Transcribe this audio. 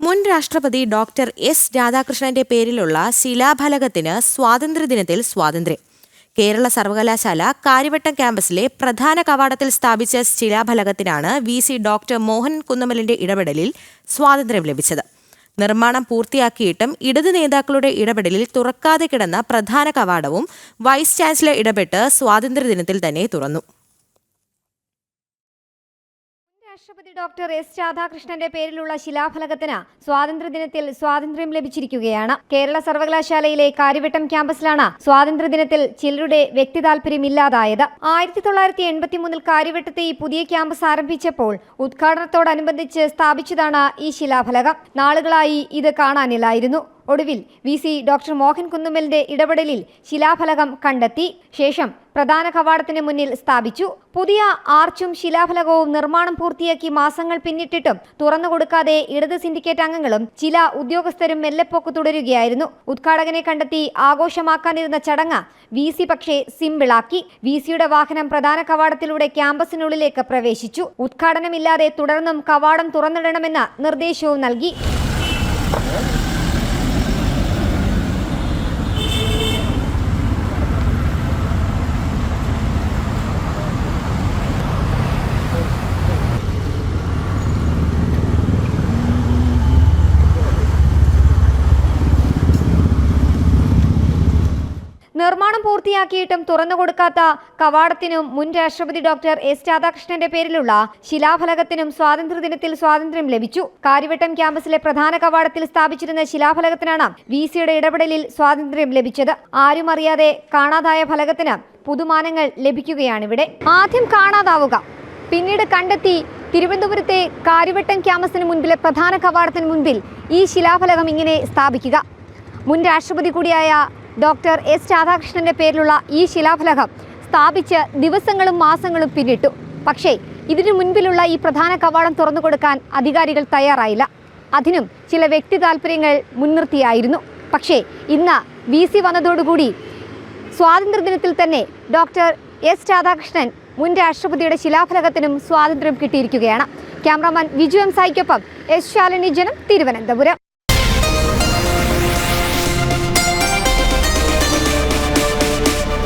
മുൻ രാഷ്ട്രപതി doctor S രാധാകൃഷ്ണന്റെ പേരിലുള്ള ശിലാഫലകത്തിന് സ്വാതന്ത്ര്യദിനത്തിൽ സ്വാതന്ത്ര്യം. കേരള സർവകലാശാല കാര്യവട്ടം ക്യാമ്പസിലെ പ്രധാന കവാടത്തിൽ സ്ഥാപിച്ച ശിലാഫലകത്തിനാണ് വി സി ഡോക്ടർ മോഹൻ കുന്നമലിന്റെ ഇടപെടലിൽ സ്വാതന്ത്ര്യം ലഭിച്ചത്. നിർമ്മാണം പൂർത്തിയാക്കിയിട്ടും ഇടതു നേതാക്കളുടെ ഇടപെടലിൽ തുറക്കാതെ കിടന്ന പ്രധാന കവാടവും വൈസ് ചാൻസലർ ഇടപെട്ട് സ്വാതന്ത്ര്യദിനത്തിൽ തന്നെ തുറന്നു. രാഷ്ട്രപതി ഡോക്ടർ എസ് രാധാകൃഷ്ണന്റെ പേരിലുള്ള ശിലാഫലകത്തിന് സ്വാതന്ത്ര്യദിനത്തിൽ സ്വാതന്ത്ര്യം ലഭിച്ചിരിക്കുകയാണ്. കേരള സർവകലാശാലയിലെ കാര്യവട്ടം ക്യാമ്പസിലാണ് സ്വാതന്ത്ര്യദിനത്തിൽ ചിലരുടെ വ്യക്തി താല്പര്യം ഇല്ലാതായത്. ആയിരത്തി തൊള്ളായിരത്തി കാര്യവട്ടത്തെ ഈ പുതിയ ക്യാമ്പസ് ആരംഭിച്ചപ്പോൾ ഉദ്ഘാടനത്തോടനുബന്ധിച്ച് സ്ഥാപിച്ചതാണ് ഈ ശിലാഫലകം. നാളുകളായി ഇത് കാണാനില്ലായിരുന്നു. ഒടുവിൽ വി സി ഡോക്ടർ മോഹൻ കുന്നുമലിന്റെ ഇടപെടലിൽ ശിലാഫലകം കണ്ടെത്തി. ശേഷം പ്രധാന കവാടത്തിന് മുന്നിൽ സ്ഥാപിച്ചു. പുതിയ ആർച്ചും ശിലാഫലകവും നിർമ്മാണം പൂർത്തിയാക്കി മാസങ്ങൾ പിന്നിട്ടിട്ടും തുറന്നുകൊടുക്കാതെ ഇടത് സിൻഡിക്കേറ്റ് അംഗങ്ങളും ചില ഉദ്യോഗസ്ഥരും മെല്ലെപ്പോക്ക് തുടരുകയായിരുന്നു. ഉദ്ഘാടകനെ കണ്ടെത്തി ആഘോഷമാക്കാനിരുന്ന ചടങ്ങ് വി സി പക്ഷേ സിമ്പിളാക്കി. വി സിയുടെ വാഹനം പ്രധാന കവാടത്തിലൂടെ ക്യാമ്പസിനുള്ളിലേക്ക് പ്രവേശിച്ചു. ഉദ്ഘാടനമില്ലാതെ തുടർന്നും കവാടം തുറന്നിടണമെന്ന നിർദ്ദേശവും നൽകി. നിർമ്മാണം പൂർത്തിയാക്കിയിട്ടും തുറന്നു കൊടുക്കാത്ത കവാടത്തിനും മുൻ രാഷ്ട്രപതി ഡോക്ടർ എസ് രാധാകൃഷ്ണന്റെ പേരിലുള്ള ശിലാഫലകത്തിനും സ്വാതന്ത്ര്യദിനത്തിൽ സ്വാതന്ത്ര്യം ലഭിച്ചു. കാര്യവട്ടം ക്യാമ്പസിലെ പ്രധാന കവാടത്തിൽ സ്ഥാപിച്ചിരുന്ന ശിലാഫലകത്തിനാണ് വി സിയുടെ ഇടപെടലിൽ സ്വാതന്ത്ര്യം ലഭിച്ചത്. ആരും അറിയാതെ കാണാതായ ഫലകത്തിന് പുതുമാനങ്ങൾ ലഭിക്കുകയാണിവിടെ. ആദ്യം കാണാതാവുക. പിന്നീട് കണ്ടെത്തി തിരുവനന്തപുരത്തെ കാര്യവട്ടം ക്യാമ്പസിന് മുൻപിലെ പ്രധാന കവാടത്തിന് മുൻപിൽ ഈ ശിലാഫലകം ഇങ്ങനെ സ്ഥാപിക്കുക. മുൻ രാഷ്ട്രപതി കൂടിയായ ഡോക്ടർ എസ് രാധാകൃഷ്ണന്റെ പേരിലുള്ള ഈ ശിലാഫലകം സ്ഥാപിച്ച് ദിവസങ്ങളും മാസങ്ങളും പിന്നിട്ടു. പക്ഷേ ഇതിനു മുൻപിലുള്ള ഈ പ്രധാന കവാടം തുറന്നു കൊടുക്കാൻ അധികാരികൾ തയ്യാറായില്ല. അതിനും ചില വ്യക്തി താല്പര്യങ്ങൾ മുൻനിർത്തിയായിരുന്നു. പക്ഷേ ഇന്ന് വി സി വന്നതോടുകൂടി സ്വാതന്ത്ര്യദിനത്തിൽ തന്നെ ഡോക്ടർ എസ് രാധാകൃഷ്ണൻ മുൻ രാഷ്ട്രപതിയുടെ ശിലാഫലകത്തിനും സ്വാതന്ത്ര്യം കിട്ടിയിരിക്കുകയാണ്. ക്യാമറാമാൻ വിജു എം സായിക്കൊപ്പം എസ് ശാലിനി ജനം തിരുവനന്തപുരം.